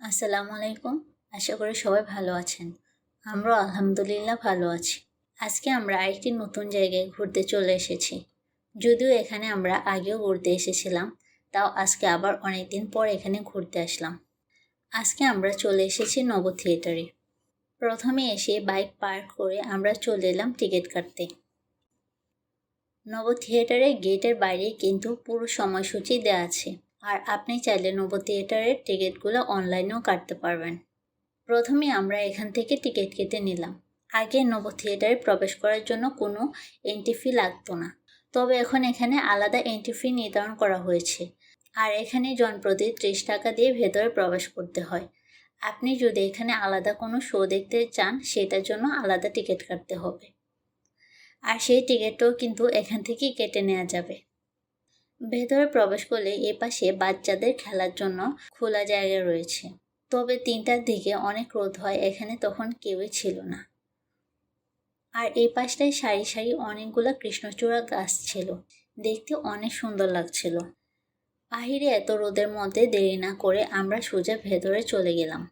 আসসালামু আলাইকুম। আশা করি সবাই ভালো আছেন। আমরা আলহামদুলিল্লাহ ভালো আছি। আজকে আমরা আরেকটি নতুন জায়গায় ঘুরতে চলে এসেছি। যদিও এখানে আমরা আগেও ঘুরতে এসেছিলাম, তাও আজকে আবার অনেক দিন পর এখানে ঘুরতে আসলাম। আজকে আমরা চলে এসেছি নব থিয়েটারে। প্রথমে এসে বাইক পার্ক করে আমরা চলে এলাম টিকিট কাটতে। নব থিয়েটারে গেটের বাইরে কিন্তু পুরো সময়সূচি দেওয়া আছে। আর আপনি চাইলে নব থিয়েটারের টিকিটগুলো অনলাইনেও কাটতে পারবেন। প্রথমে আমরা এখান থেকে টিকিট কেটে নিলাম। আগে নব থিয়েটারে প্রবেশ করার জন্য কোনো এন্ট্রি ফি লাগতো না। তবে এখন এখানে আলাদা এন্ট্রি ফি নির্ধারণ করা হয়েছে। আর এখানে জনপ্রতি ত্রিশ টাকা দিয়ে ভেতরে প্রবেশ করতে হয়। আপনি যদি এখানে আলাদা কোনো শো দেখতে চান, সেটার জন্য আলাদা টিকিট কাটতে হবে। আর সেই টিকিটটাও কিন্তু এখান থেকেই কেটে নেওয়া যাবে। ভেতরে প্রবেশ করলে এ পাশে বাচ্চাদের খেলার জন্য খোলা জায়গা রয়েছে। তবে তিনটার দিকে অনেক রোদ হয়, এখানে তখন কেউই ছিল না। আর এই পাশটায় সারি সারি অনেকগুলো কৃষ্ণচূড়া গাছ ছিল। দেখতে অনেক সুন্দর লাগছিল। বাহিরে এত রোদের মধ্যে দেরি না করে আমরা সোজা ভেতরে চলে গেলাম।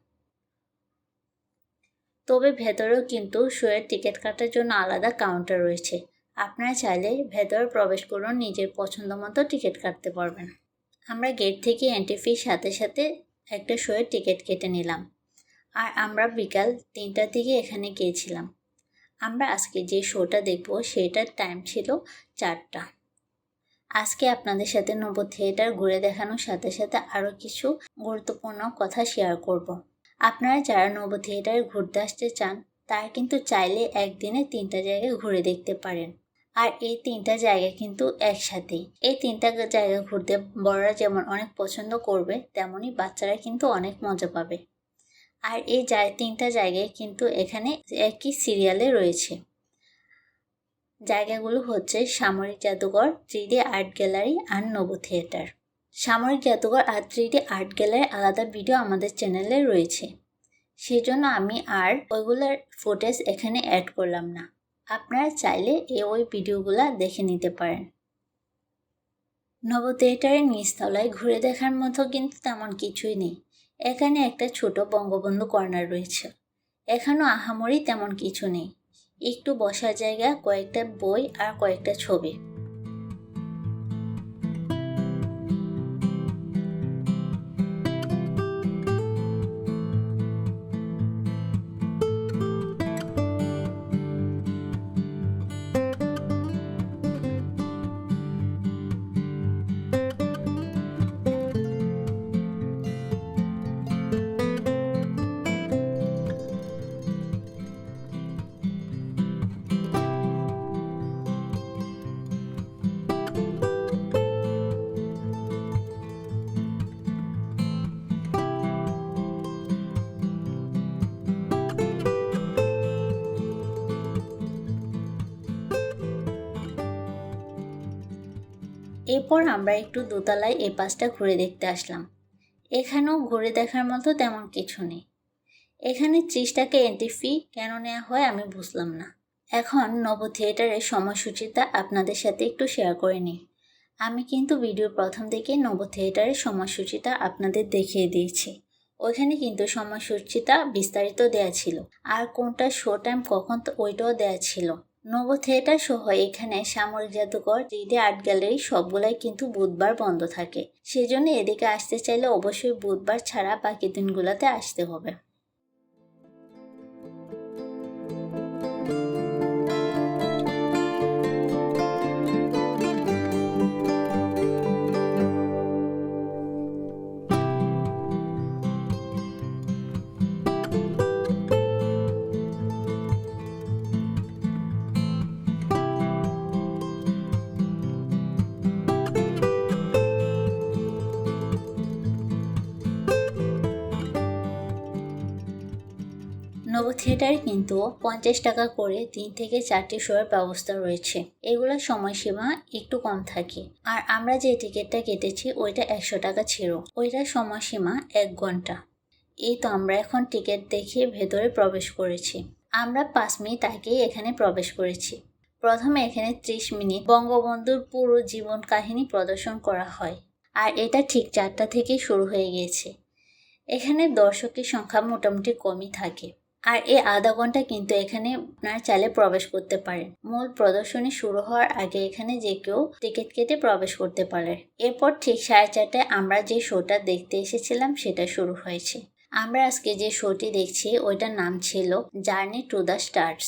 তবে ভেতরেও কিন্তু শোয়ের টিকিট কাটার জন্য আলাদা কাউন্টার রয়েছে। আপনারা চাইলে ভেতরে প্রবেশ করুন নিজের পছন্দ মতো টিকিট কাটতে পারবেন। আমরা গেট থেকে এন্ট্রি ফির সাথে সাথে একটা শোয়ের টিকিট কেটে নিলাম। আর আমরা বিকাল তিনটার দিকে এখানে গিয়েছিলাম। আমরা আজকে যে শোটা দেখব সেটার টাইম ছিল চারটা। আজকে আপনাদের সাথে নব থিয়েটার ঘুরে দেখানোর সাথে সাথে আরও কিছু গুরুত্বপূর্ণ কথা শেয়ার করব। আপনারা যারা নব থিয়েটারে ঘুরতে আসতে চান, তারা কিন্তু চাইলে একদিনে তিনটা জায়গায় ঘুরে দেখতে পারেন। আর এই তিনটা জায়গা কিন্তু একসাথেই এই তিনটা জায়গা ঘুরতে বড়রা যেমন অনেক পছন্দ করবে, তেমনই বাচ্চারা কিন্তু অনেক মজা পাবে। আর এই তিনটা জায়গায় কিন্তু এখানে একই সিরিয়ালে রয়েছে। জায়গাগুলো হচ্ছে সামরিক জাদুঘর থ্রি আর্ট গ্যালারি আর নব থিয়েটার সামরিক জাদুঘর আর থ্রি আর্ট গ্যালারি আলাদা ভিডিও আমাদের চ্যানেলে রয়েছে। সেজন্য আমি আর ওইগুলোর ফুটেজ এখানে অ্যাড করলাম না। আপনারা চাইলে এই ওই ভিডিওগুলো দেখে নিতে পারেন। নব থিয়েটারের নিচতলায় ঘুরে দেখার মতো কিন্তু তেমন কিছুই নেই। এখানে একটা ছোট বঙ্গবন্ধু কর্নার রয়েছে। এখানেও আহামরি তেমন কিছু নেই। একটু বসার জায়গা, কয়েকটা বই আর কয়েকটা ছবি। এরপর আমরা একটু দোতলায় এ পাশটা ঘুরে দেখতে আসলাম। এখানেও ঘুরে দেখার মতো তেমন কিছু নেই। এখানে ত্রিশ টাকা এন্ট্রি ফি কেন নেওয়া হয় আমি বুঝলাম না। এখন নব থিয়েটারের সময়সূচিটা আপনাদের সাথে একটু শেয়ার করে নিই। আমি কিন্তু ভিডিওর প্রথম থেকে নব থিয়েটারের সময়সূচিটা আপনাদের দেখিয়ে দিয়েছি। ওইখানে কিন্তু সময়সূচিটা বিস্তারিত দেয়া ছিল। আর কোনটা শো টাইম কখন তো ওইটাও দেয়া ছিল। নব থিয়েটার সহ এখানে সামরিক জাদুঘর, থ্রিডি আর্ট গ্যালারি সবগুলাই কিন্তু বুধবার বন্ধ থাকে। সেজন্য এদিকে আসতে চাইলে অবশ্যই বুধবার ছাড়া বাকি দিনগুলোতে আসতে হবে। থিয়েটারে কিন্তু পঞ্চাশ টাকা করে তিন থেকে চারটি শোয়ের ব্যবস্থা রয়েছে। এগুলোর সময়সীমা একটু কম থাকে। আর আমরা যে টিকিটটা কেটেছি, ওইটা একশো টাকা ছিল। ওইটার সময়সীমা এক ঘণ্টা। এই তো আমরা এখন টিকিট দেখিয়ে ভেতরে প্রবেশ করেছি। আমরা পাঁচ মিনিট আগেই এখানে প্রবেশ করেছি। প্রথমে এখানে ত্রিশ মিনিট বঙ্গবন্ধুর পুরো জীবন কাহিনী প্রদর্শন করা হয়। আর এটা ঠিক চারটা থেকেই শুরু হয়ে গিয়েছে এখানে দর্শকের সংখ্যা মোটামুটি কমই থাকে। আর এই আধা ঘণ্টা কিন্তু এখানে আপনার চালে প্রবেশ করতে পারেন মূল প্রদর্শনী শুরু হওয়ার আগে এখানে যে কেউ টিকিট কেটে প্রবেশ করতে পারে। এরপর ঠিক সাড়ে চারটায় আমরা যে শোটা দেখতে এসেছিলাম, সেটা শুরু হয়েছে। আমরা আজকে যে শোটি দেখছি, ওইটার নাম ছিল জার্নি টু দ্য স্টার্স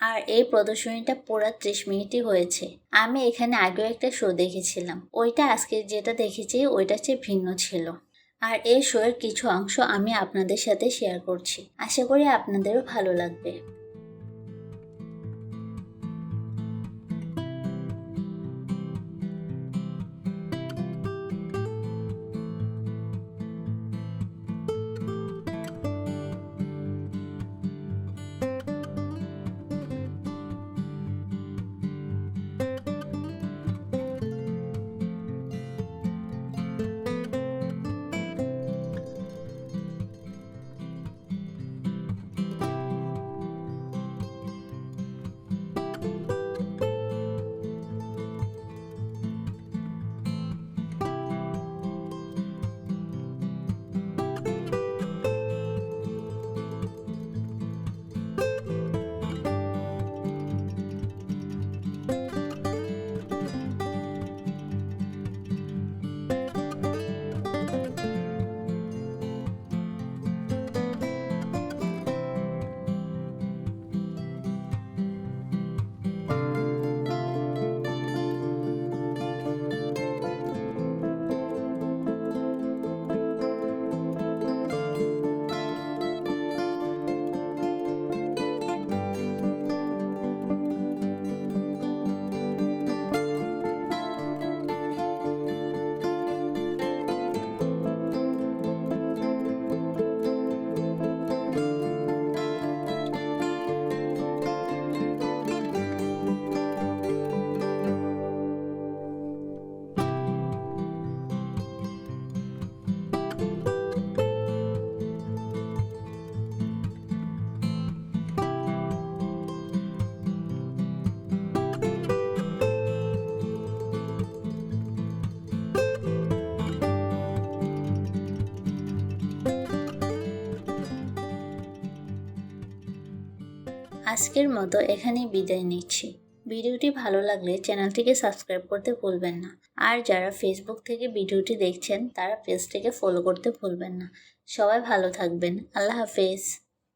আর এই প্রদর্শনীটা পুরো ত্রিশ মিনিটই হয়েছে। আমি এখানে আগেও একটা শো দেখেছিলাম। ওইটা আজকে যেটা দেখেছি, ওইটা চেয়ে ভিন্ন ছিল। আর এই শোয়ের কিছু অংশ আমি আপনাদের সাথে শেয়ার করছি। আশা করি আপনাদেরও ভালো লাগবে। আজকের মতো এখানেই বিদায় নিচ্ছি। ভিডিওটি ভালো লাগলে চ্যানেলটিকে সাবস্ক্রাইব করতে ভুলবেন না। আর যারা ফেসবুক থেকে ভিডিওটি দেখছেন, তারা পেজটিকে ফলো করতে ভুলবেন না। সবাই ভালো থাকবেন। আল্লাহ হাফেজ।